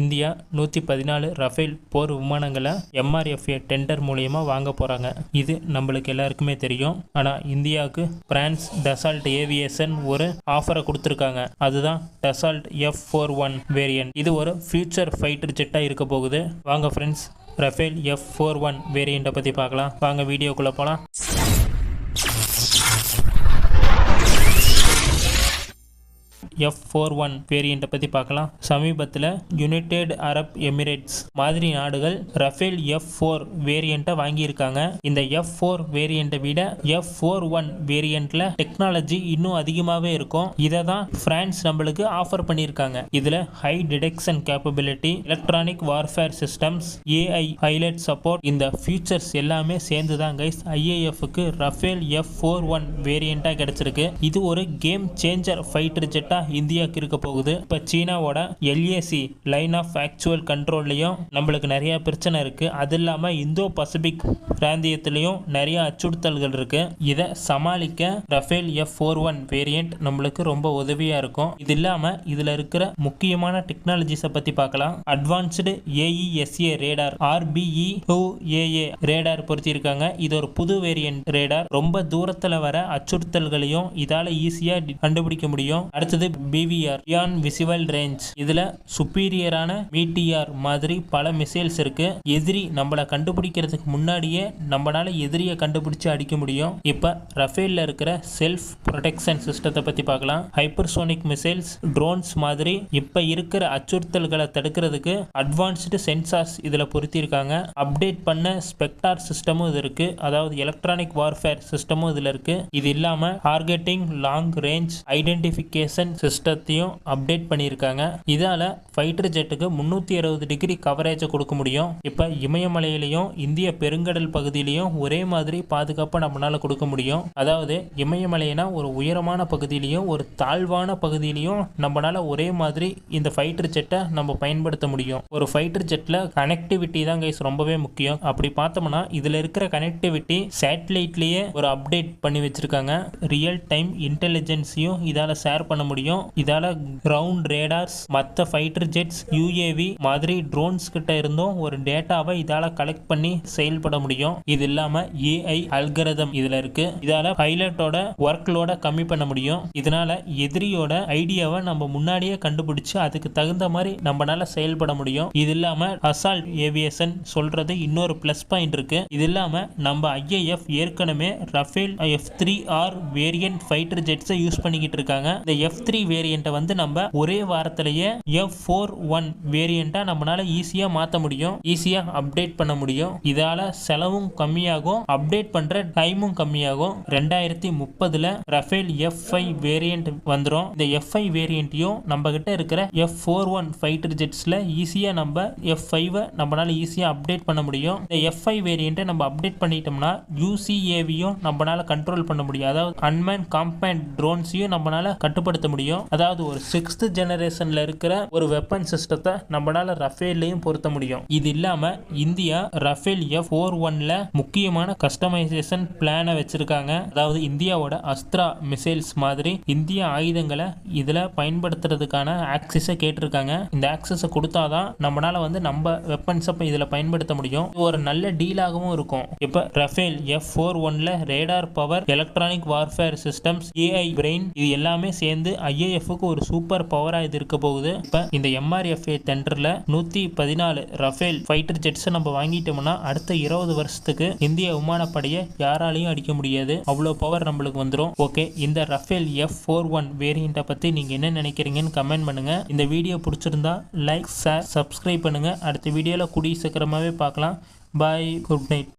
India நூற்றி பதினாலு Rafale போர் விமானங்களை எம்ஆர்எஃப்ஏ டெண்டர் மூலயமா வாங்க போகிறாங்க இது நம்மளுக்கு எல்லாருக்குமே தெரியும். ஆனால் இந்தியாவுக்கு பிரான்ஸ் டசால்ட் ஏவியேஷன் ஒரு ஆஃபரை கொடுத்துருக்காங்க. அதுதான் Dassault F four one variant இது ஒரு ஃபியூச்சர் ஃபைட்டர் ஜெட்டாக இருக்க போகுது. வாங்க friends Rafale F four one வேரியண்ட்டை பற்றி பார்க்கலாம். வாங்க வீடியோக்குள்ளே போகலாம் எஃப் ஃபோர் ஒன் வேரியண்ட்டை பற்றி பார்க்கலாம். சமீபத்தில் யுனைடெட் அரப் எமிரேட்ஸ் மாதிரி நாடுகள் ரஃபேல் எஃப் ஃபோர் வேரியண்ட்டை வாங்கியிருக்காங்க. இந்த எஃப் ஃபோர் வேரியண்ட்டை விட எஃப் ஃபோர் ஒன் வேரியண்ட்டில் டெக்னாலஜி இன்னும் அதிகமாகவே இருக்கும். இதை தான் ஃப்ரான்ஸ் நம்மளுக்கு ஆஃபர் பண்ணியிருக்காங்க. இதில் high detection capability electronic warfare systems AI highlight support இந்த ஃபியூச்சர்ஸ் எல்லாமே சேர்ந்து தான் கைஸ் ஐஏஎஃப்க்கு ரஃபேல் எஃப் ஃபோர் ஒன் வேரியண்ட்டாக கிடச்சிருக்கு. இது ஒரு கேம் சேஞ்சர் ஃபைட்டர் ஜெட்டாக இந்தியாவுக்கு இருக்க போகுது. இப்போ சீனாவோட எல்ஏசி லைன் ஆஃப் ஆக்சுவல் கண்ட்ரோல்லையும் நம்மளுக்கு நிறைய பிரச்சனை இருக்குது அது இல்லாமல் இந்தோ பசிபிக் பிராந்தியத்திலையும் நிறைய அச்சுறுத்தல்கள் இருக்குது இதை சமாளிக்க Rafale F four one variant நம்மளுக்கு ரொம்ப உதவியாக இருக்கும். இது இல்லாமல் இதில் இருக்கிற முக்கியமான டெக்னாலஜிஸை பற்றி பார்க்கலாம். Advanced AESA radar RBE two AA radar பொருத்தியிருக்காங்க. இது ஒரு புது வேரியன்ட் ரேடார் ரொம்ப தூரத்தில் வர அச்சுறுத்தல்களையும் இதால் ஈஸியாக கண்டுபிடிக்க முடியும். அடுத்தது பிவிஆர் பியான் விசிவல் ரேஞ்ச் இதில் சுப்பீரியரான மீட்டிஆர் மாதிரி பல மிசைல்ஸ் இருக்கு. எதிரி நம்மளை கண்டுபிடிக்கிறதுக்கு முன்னாடியே நம்மளால எதிரியை கண்டுபிடிச்சு அடிக்க முடியும். இப்போ ரஃபேலில் இருக்கிற செல்ஃப் ப்ரொடெக்ஷன் சிஸ்டத்தை பற்றி பார்க்கலாம். ஹைப்பர்சோனிக் மிசைல்ஸ் ட்ரோன்ஸ் மாதிரி இப்போ இருக்கிற அச்சுறுத்தல்களை தடுக்கிறதுக்கு அட்வான்ஸ்டு சென்சார்ஸ் இதில் பொருத்தியிருக்காங்க. அப்டேட் பண்ண ஸ்பெக்டார் சிஸ்டமும் இது இருக்கு. அதாவது எலக்ட்ரானிக் வார்ஃபேர் சிஸ்டமும் இதில் இருக்கு. இது இல்லாமல் டார்கெட்டிங் லாங் ரேஞ்ச் ஐடென்டிஃபிகேஷன் சிஸ்டத்தையும் அப்டேட் பண்ணியிருக்காங்க. இதால் ஃபைட்டர் ஜெட்டுக்கு முந்நூற்றி அறுபது டிகிரி கவரேஜை கொடுக்க முடியும். இப்போ இமயமலையிலையும் இந்திய பெருங்கடல் பகுதியிலையும் ஒரே மாதிரி பாதுகாப்பாக நம்மளால் கொடுக்க முடியும். அதாவது இமயமலைனா ஒரு உயரமான பகுதியிலையும் ஒரு தாழ்வான பகுதியிலையும் நம்மளால் ஒரே மாதிரி இந்த ஃபைட்டர் ஜெட்டை நம்ம பயன்படுத்த முடியும். ஒரு ஃபைட்டர் ஜெட்டில் கனெக்டிவிட்டி தான் கைஸ் ரொம்பவே முக்கியம். அப்படி பார்த்தோம்னா இதில் இருக்கிற கனெக்டிவிட்டி சேட்டலைட்லேயே ஒரு அப்டேட் பண்ணி வச்சுருக்காங்க. ரியல் டைம் இன்டெலிஜென்ஸையும் இதால் ஷேர் பண்ண முடியும். இதால் கிரவுண்ட் ரேடார்ஸ் மற்ற ஃபைட்டர் ஜெட்ஸ் யூஏவி மாதிரி ட்ரோன்ஸ் கிட்ட இருந்தும் ஒரு டேட்டாவை இதால் கலெக்ட் பண்ணி செயல்பட முடியும். இது இல்லாமல் ஏஐ அல்கரதம் இதில் இருக்கு. இதால் பைலட்டோட ஒர்க் லோட கம்மி பண்ண முடியும். இதனால எதிரியோட ஐடியாவை நம்ம முன்னாடியே கண்டுபிடிச்சு அதுக்கு தகுந்த மாதிரி நம்மளால செயல்பட முடியும். இது இல்லாம அசால்ட் ஏவியேஷன் சொல்றது இன்னொரு ப்ளஸ் பாயிண்ட் இருக்கு. இது இல்லாம நம்ம ஐஏஎஃப் ஏற்கனவே Rafale F three R variant fighter ஜெட்ஸை use பண்ணிக்கிட்டு இருக்காங்க. இந்த எஃப் த்ரீ வேரியண்ட்டை வந்து நம்ம ஒரே வாரத்திலேயே எஃப் ஃபோர் ஒன் வேரியண்ட்டாக நம்மளால ஈஸியாக மாற்ற முடியும். ஈஸியாக அப்டேட் பண்ண முடியும். இதால் செலவும் கம்மியாகும். அப்டேட் பண்ணுற டைமும் கம்மியாகும். ரெண்டாயிரத்தி முப்பதில் ரஃபேல் எஃப் ஃபைவ் வேரியண்ட் வந்துடும் இந்த எஃப் ஃபைவ் வேரியண்ட்டையும் நம்ம கிட்ட இருக்கிற எஃப் ஃபோர் ஒன் ஃபைட்டர் ஜெட்ஸில் ஈஸியாக நம்ம எஃப் ஃபைவை நம்மளால ஈஸியாக அப்டேட் பண்ண முடியும். இந்த எஃப் ஃபைவ் வேரியண்ட்டை நம்ம அப்டேட் பண்ணிட்டோம்னா யூசிஏவியும் நம்மளால கண்ட்ரோல் பண்ண முடியும். அதாவது அன்மேன் காம்பேண்ட் ட்ரோன்ஸையும் நம்மளால கட்டுப்படுத்த முடியும். அதாவது ஒரு சிக்ஸ்த் ஜெனரேஷன்ல இருக்கிற ஒரு வெப்பன் சிஸ்டத்தை நம்மளால ரஃபேல்லையும் பொருத்த முடியும். இது இல்லாம இந்தியா ரஃபேல் எஃப் ஃபோர் ஒன்ல முக்கியமான கஸ்டமைசேஷன் பிளானை வச்சிருக்காங்க. அதாவது இந்தியாவோட அஸ்த்ரா மிசைல்ஸ் மாதிரி இந்திய ஆயுதங்களை இதுல பயன்படுத்துறதுக்கான ஆக்சிஸை கேட்டிருக்காங்க. இந்த ஆக்சஸை கொடுத்தாதான் நம்மளால வந்து நம்ம வெப்பன்ஸை இதில் பயன்படுத்த முடியும். ஒரு நல்ல டீலாகவும் இருக்கும். இப்போ ரஃபேல் எஃப் ஃபோர் ஒன்ல radar power electronic warfare systems AI brain இது எல்லாமே சேர்ந்து ஐஏஎஃப்க்கு ஒரு சூப்பர் பவராக இது இருக்க போகுது. இப்போ இந்த எம்ஆர்எஃப்ஏ டெண்டரில் நூற்றி பதினாலு ரஃபேல் ஃபைட்டர் ஜெட்ஸை நம்ம வாங்கிட்டோம்னா அடுத்த இருபது வருஷத்துக்கு இந்திய விமானப்படையை யாராலையும் அடிக்க முடியாது. அவ்வளோ பவர் நம்மளுக்கு வந்துடும் ஓகே இந்த ரஃபேல் எஃப் ஃபோர் ஒன் வேரியண்ட்டை பற்றி நீங்கள் என்ன நினைக்கிறீங்கன்னு கமெண்ட் பண்ணுங்கள் இந்த வீடியோ பிடிச்சிருந்தா லைக் ஷேர் சப்ஸ்கிரைப் பண்ணுங்கள் அடுத்த வீடியோவில் கூடிய சீக்கிரமாகவே பார்க்கலாம். Bye good night